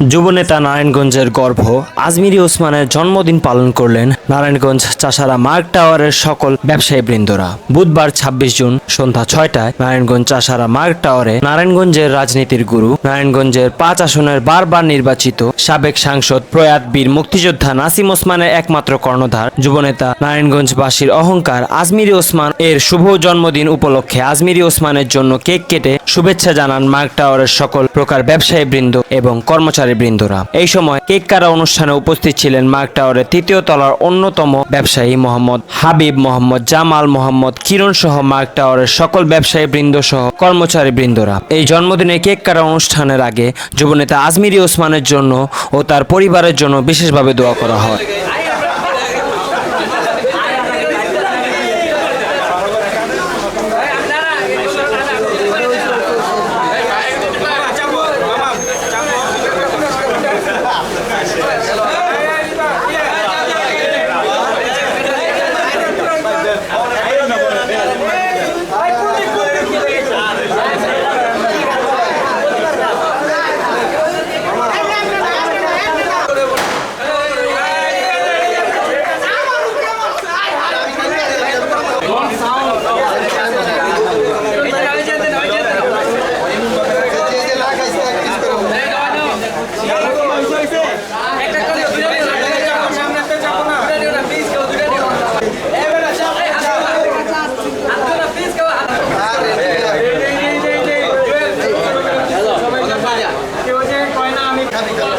যুবনেতা নারায়ণগঞ্জের গর্ভ। আজমিরি ওসমানের জন্মদিন পালন করলেন নারায়ণগঞ্জ চাষারা মার্ক টাওয়ারের সকল ব্যবসায়ী বৃন্দরা। বুধবার ছাব্বিশ জুন সন্ধ্যা ছয়টায় নারায়ণগঞ্জ চাষারা মার্ক টাওয়ারে নারায়ণগঞ্জের রাজনীতির গুরু, নারায়ণগঞ্জের পাঁচ আসনের বারবার নির্বাচিত সাবেক সাংসদ প্রয়াত বীর মুক্তিযোদ্ধা নাসিম ওসমানের একমাত্র কর্ণধার। যুবনেতা নারায়ণগঞ্জবাসীর অহংকার আজমিরি ওসমান এর শুভ জন্মদিন উপলক্ষে আজমিরি ওসমানের জন্য কেক কেটে শুভেচ্ছা জানান মার্ক টাওয়ারের সকল প্রকার ব্যবসায়ী বৃন্দ এবং কর্মচারী বৃন্দরা। এই সময় কেক কাটা অনুষ্ঠানে উপস্থিত ছিলেন মার্ক টাওয়ারের তৃতীয় তলার অন্যতম ব্যবসায়ী মোহাম্মদ হাবিব মোহাম্মদ, জামাল মোহাম্মদ, কিরণ সহ মার্ক টাওয়ারের সকল ব্যবসায়ী বৃন্দ সহ কর্মচারী বৃন্দরা। এই জন্মদিনে কেক কাটা অনুষ্ঠানের আগে যুবনেতা আজমিরি ওসমানের জন্য ও তার পরিবারের জন্য বিশেষভাবে দোয়া করা হয়। 那个